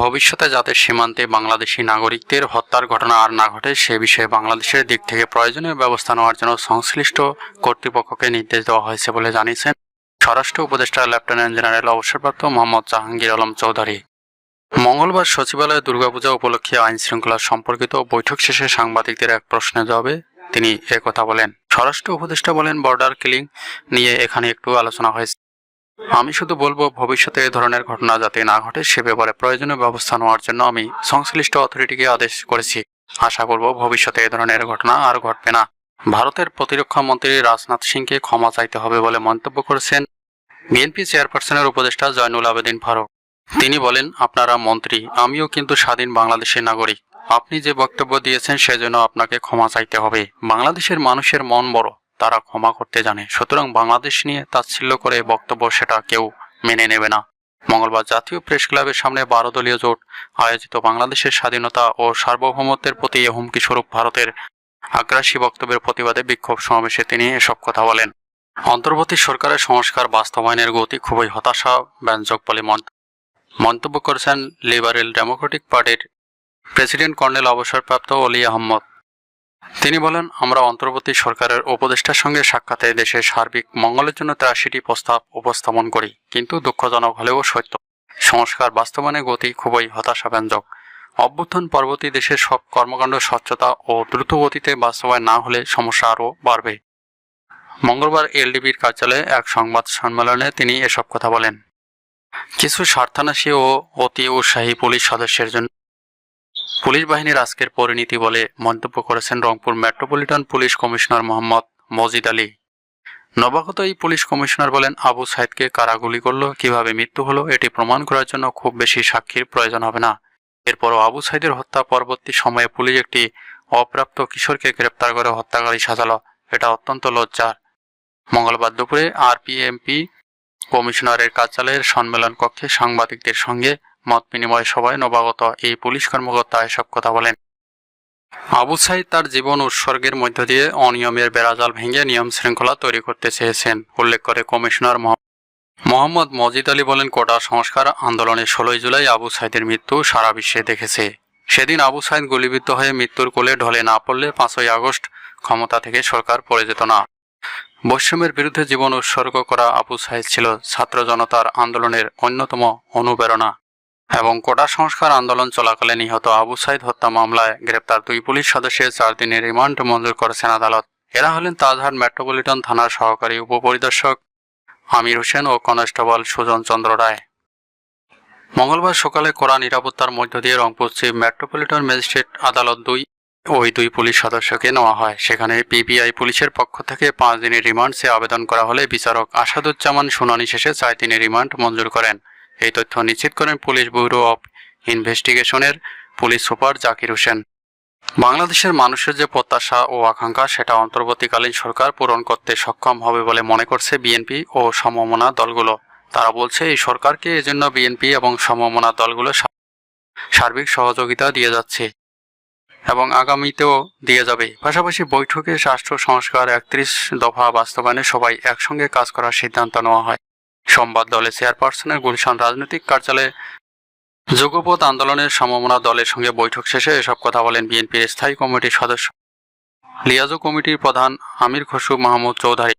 ভবিষ্যতে যাতে সীমান্তে বাংলাদেশি নাগরিকদের হত্যার ঘটনা আর না ঘটে, সে বিষয়ে বাংলাদেশের দিক থেকে প্রয়োজনীয় ব্যবস্থা নেওয়ার জন্য সংশ্লিষ্ট কর্তৃপক্ষকে নির্দেশ দেওয়া হয়েছে বলে জানিয়েছেন স্বরাষ্ট্র উপদেষ্টা লেফটেন্যান্ট জেনারেল অবসরপ্রাপ্ত মোহাম্মদ জাহাঙ্গীর আলম চৌধুরী। মঙ্গলবার সচিবালয়ে দুর্গাপূজা উপলক্ষে আইন শৃঙ্খলা সম্পর্কিত বৈঠক শেষে সাংবাদিকদের এক প্রশ্নের জবাবে তিনি একথা বলেন। স্বরাষ্ট্র উপদেষ্টা বলেন, বর্ডার কিলিং নিয়ে এখানে একটু আলোচনা হয়েছে। আমি শুধু বলব, ভবিষ্যতে এ ধরনের ঘটনা যাতে না ঘটে, সে ব্যাপারে প্রয়োজনীয় ব্যবস্থা নেওয়ার জন্য আমি সংশ্লিষ্ট অথরিটিকে আদেশ করেছি। আশা করব, ভবিষ্যতে এ ধরনের ঘটনা আর ঘটবে না। ভারতের প্রতিরক্ষা মন্ত্রী রাজনাথ সিংকে ক্ষমা চাইতে হবে বলে মন্তব্য করেছেন বিএনপি চেয়ারপারসনের উপদেষ্টা জয়নুল আবেদিন ফারুক। তিনি বলেন, আপনারা মন্ত্রী, আমিও কিন্তু স্বাধীন বাংলাদেশের নাগরিক। আপনি যে বক্তব্য দিয়েছেন, সেজন্য আপনাকে ক্ষমা চাইতে হবে। বাংলাদেশের মানুষের মন বড়। তারা ক্ষমা করতে জানে। সুতরাং বাংলাদেশ নিয়ে তাচ্ছিল্য করে বক্তব্য সেটা কেউ মেনে নেবে না। মঙ্গলবার জাতীয় প্রেস ক্লাবের সামনে বারো দলীয় জোট আয়োজিত বাংলাদেশের স্বাধীনতা ও সার্বভৌমত্বের প্রতি হুমকি স্বরূপ ভারতের আগ্রাসী বক্তব্যের প্রতিবাদে বিক্ষোভ সমাবেশে তিনি এসব কথা বলেন। অন্তর্বর্তী সরকারের সংস্কার বাস্তবায়নের গতি খুবই হতাশা, ব্যঞ্জক বলে মন্ত- মন্তব্য করেছেন লিবারেল ডেমোক্রেটিক পার্টির প্রেসিডেন্ট কর্নেল অবসরপ্রাপ্ত অলি আহমদ তিনি বলেন, আমরা অন্তর্বর্তী সরকারের উপদেষ্টার সঙ্গে সাক্ষাতে দেশের সার্বিক মঙ্গলের জন্য তিরাশিটি প্রস্তাব উপস্থাপন করি, কিন্তু দুঃখজনক হলেও সত্য। সংস্কার বাস্তবায়নের গতি খুবই হতাশাব্যঞ্জক। অভ্যুত্থান পরবর্তী দেশের সব কর্মকাণ্ড স্বচ্ছতা ও দ্রুত গতিতে বাস্তবায়ন না হলে সমস্যা আরও বাড়বে। মঙ্গলবার এলডিবির কার্যালয়ে এক সংবাদ সম্মেলনে তিনি এসব কথা বলেন। কিছু স্বার্থান্বেষী ও অতি উৎসাহী পুলিশ সদস্যের জন্য পুলিশ বাহিনীর আজকের পরিণতি বলে মন্তব্য করেছেন Rangpur metropolitan police commissioner Mohammad Majid Ali. নবাগত এই পুলিশ কমিশনার বলেন, আবু সাইদকে কারা গুলি করল, কীভাবে মৃত্যু হলো, এটি প্রমাণ করার জন্য খুব বেশি সাক্ষীর প্রয়োজন হবে না। এরপরও আবু সাইদের হত্যা পরবর্তী সময়ে পুলিশ একটি অপ্রাপ্ত কিশোরকে গ্রেপ্তার করে হত্যাকারী সাজালো। এটা অত্যন্ত লজ্জার। মঙ্গলবার দুপুরে আরপিএমপি কমিশনারের কার্যালয়ের সম্মেলন কক্ষে সাংবাদিকদের সঙ্গে মত বিনিময় সভায় নবাগত। এই পুলিশ কর্মকর্তা এসব কথা বলেন। আবু সাইদ তার জীবন উৎসর্গের মধ্য দিয়ে অনিয়মের বেড়াজাল ভেঙে নিয়ম শৃঙ্খলা তৈরি করতে চেয়েছেন, উল্লেখ করে কমিশনার মোহাম্মদ মজিদ আলী বলেন, কোটা সংস্কার আন্দোলনের ষোলোই জুলাই আবু সাইদের মৃত্যু সারা বিশ্বে দেখেছে। সেদিন আবু সাইদ গুলিবিদ্ধ হয়ে মৃত্যুর কোলে ঢলে না পড়লে পাঁচই আগস্ট ক্ষমতা থেকে সরকার পড়ে যেত না। বৈষম্যের বিরুদ্ধে জীবন উৎসর্গ করা আবু সাইদ ছিল ছাত্র জনতার আন্দোলনের অন্যতম অনুপ্রেরণা। এবং কোটা সংস্কার আন্দোলন চলাকালে নিহত আবু সাইদ হত্যা মামলায় গ্রেপ্তার দুই পুলিশ সদস্যের চার দিনের রিমান্ড মঞ্জুর করেছেন আদালত। এরা হলেন তাজহাট মেট্রোপলিটন থানার সহকারী উপপরিদর্শক আমির হোসেন ও কনস্টেবল সুজন চন্দ্র রায়। মঙ্গলবার সকালে কড়া নিরাপত্তার মধ্য দিয়ে রংপুর চিফ মেট্রোপলিটন ম্যাজিস্ট্রেট আদালত দুই ওই দুই পুলিশ সদস্যকে নেওয়া হয়। সেখানে পিবিআই পুলিশের পক্ষ থেকে পাঁচ দিনের রিমান্ড চেয়ে আবেদন করা হলে বিচারক আসাদুজ্জামান শুনানি শেষে চার দিনের রিমান্ড মঞ্জুর করেন। এই তথ্য নিশ্চিত করেন পুলিশ ব্যুরো অব ইনভেস্টিগেশনের পুলিশ সুপার জাকির হোসেন। বাংলাদেশের মানুষের যে প্রত্যাশা ও আকাঙ্ক্ষা, সেটা অন্তর্বর্তীকালীন সরকার পূরণ করতে সক্ষম হবে বলে মনে করছে বিএনপি ও সমমনা দলগুলো। তারা বলছে, এই সরকারকে এজন্য বিএনপি এবং সমমনা দলগুলো সার্বিক সহযোগিতা দিয়ে যাচ্ছে এবং আগামীতেও দিয়ে যাবে। পাশাপাশি বৈঠকে রাষ্ট্র সংস্কার একত্রিশ দফা বাস্তবায়নে সবাই একসঙ্গে কাজ করার সিদ্ধান্ত নেওয়া হয়। সোমবার দলের চেয়ারপারসনের গুলশান রাজনৈতিক কার্যালয়ে যুগপথ আন্দোলনের সমমনা দলের সঙ্গে বৈঠক শেষে এসব কথা বলেন বিএনপির স্থায়ী কমিটির সদস্য। লিয়াজো কমিটির প্রধান আমির খসু মাহমুদ চৌধুরী।